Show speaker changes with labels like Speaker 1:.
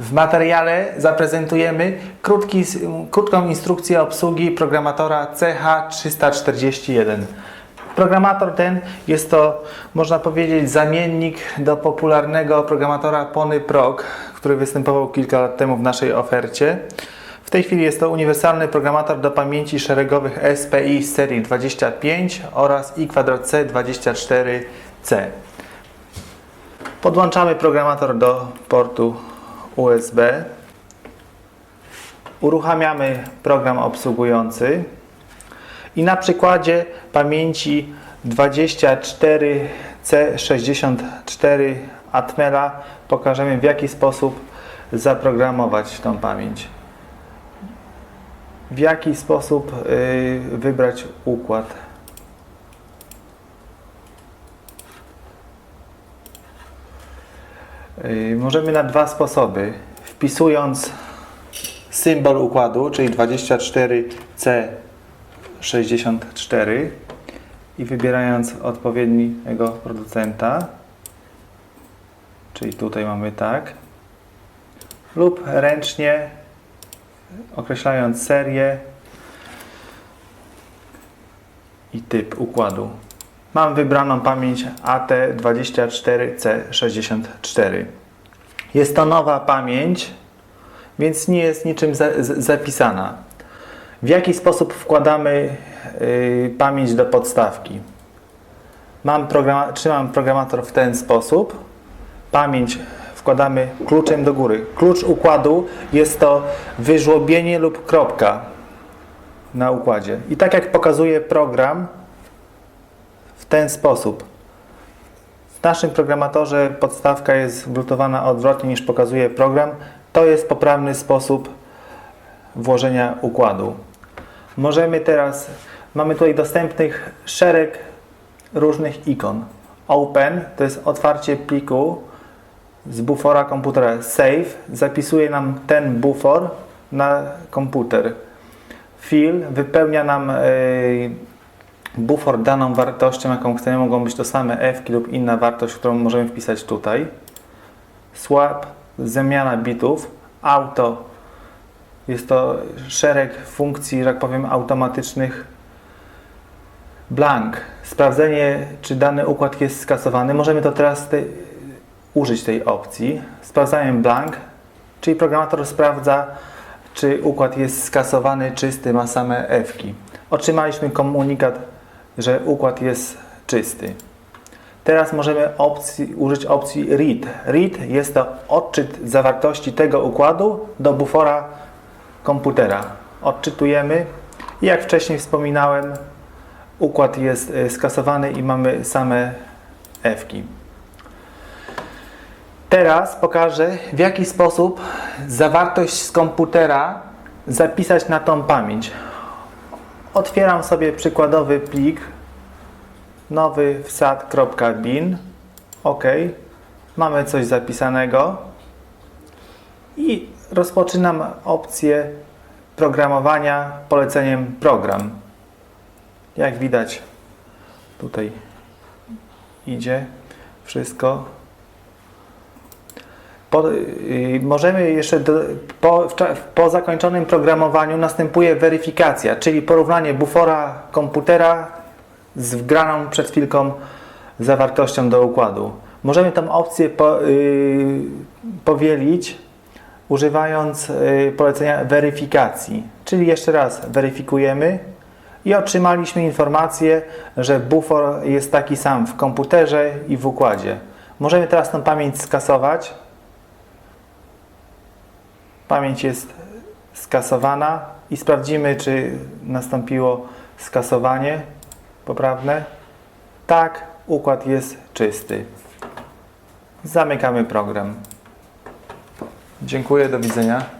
Speaker 1: W materiale zaprezentujemy krótki, krótką instrukcję obsługi programatora CH341. Programator ten jest to, można powiedzieć, zamiennik do popularnego programatora Pony Prog, który występował kilka lat temu w naszej ofercie. W tej chwili jest to uniwersalny programator do pamięci szeregowych SPI serii 25 oraz I2C24C. Podłączamy programator do portu USB. Uruchamiamy program obsługujący i na przykładzie pamięci 24C64 Atmela pokażemy w jaki sposób zaprogramować tą pamięć. W jaki sposób y, wybrać układ. Możemy na dwa sposoby. Wpisując symbol układu, czyli 24C64 i wybierając odpowiedniego producenta, czyli tutaj mamy tak, lub ręcznie określając serię i typ układu. Mam wybraną pamięć AT24C64. Jest to nowa pamięć, więc nie jest niczym za, zapisana. W jaki sposób wkładamy y, pamięć do podstawki? Mam programa, trzymam programator w ten sposób. Pamięć wkładamy kluczem do góry. Klucz układu jest to wyżłobienie lub kropka na układzie. I tak jak pokazuje program, w ten sposób. W naszym programatorze podstawka jest wlutowana odwrotnie niż pokazuje program. To jest poprawny sposób włożenia układu. Możemy teraz, mamy tutaj dostępnych szereg różnych ikon. Open to jest otwarcie pliku z bufora komputera. Save zapisuje nam ten bufor na komputer. Fill wypełnia nam yy, bufor daną wartością, jaką chcemy. Mogą być to same f lub inna wartość, którą możemy wpisać tutaj. Swap, zamiana bitów. Auto, jest to szereg funkcji, tak powiem, automatycznych. Blank, sprawdzenie, czy dany układ jest skasowany. Możemy to teraz te, użyć tej opcji. Sprawdzałem blank, czyli programator sprawdza, czy układ jest skasowany, czysty, ma same F-ki. Otrzymaliśmy komunikat, że układ jest czysty. Teraz możemy opcji, użyć opcji read. Read jest to odczyt zawartości tego układu do bufora komputera. Odczytujemy i jak wcześniej wspominałem, układ jest y, skasowany i mamy same F-ki. Teraz pokażę, w jaki sposób zawartość z komputera zapisać na tą pamięć. Otwieram sobie przykładowy plik nowy wsad.bin OK. Mamy coś zapisanego i rozpoczynam opcję programowania poleceniem program. Jak widać tutaj idzie wszystko po, y, możemy jeszcze do, po, po zakończonym programowaniu następuje weryfikacja, czyli porównanie bufora komputera z wgraną przed chwilką zawartością do układu. Możemy tą opcję po, y, powielić używając y, polecenia weryfikacji. Czyli jeszcze raz weryfikujemy i otrzymaliśmy informację, że bufor jest taki sam w komputerze i w układzie. Możemy teraz tą pamięć skasować. Pamięć jest skasowana i sprawdzimy, czy nastąpiło skasowanie poprawne. Tak, układ jest czysty. Zamykamy program. Dziękuję, do widzenia.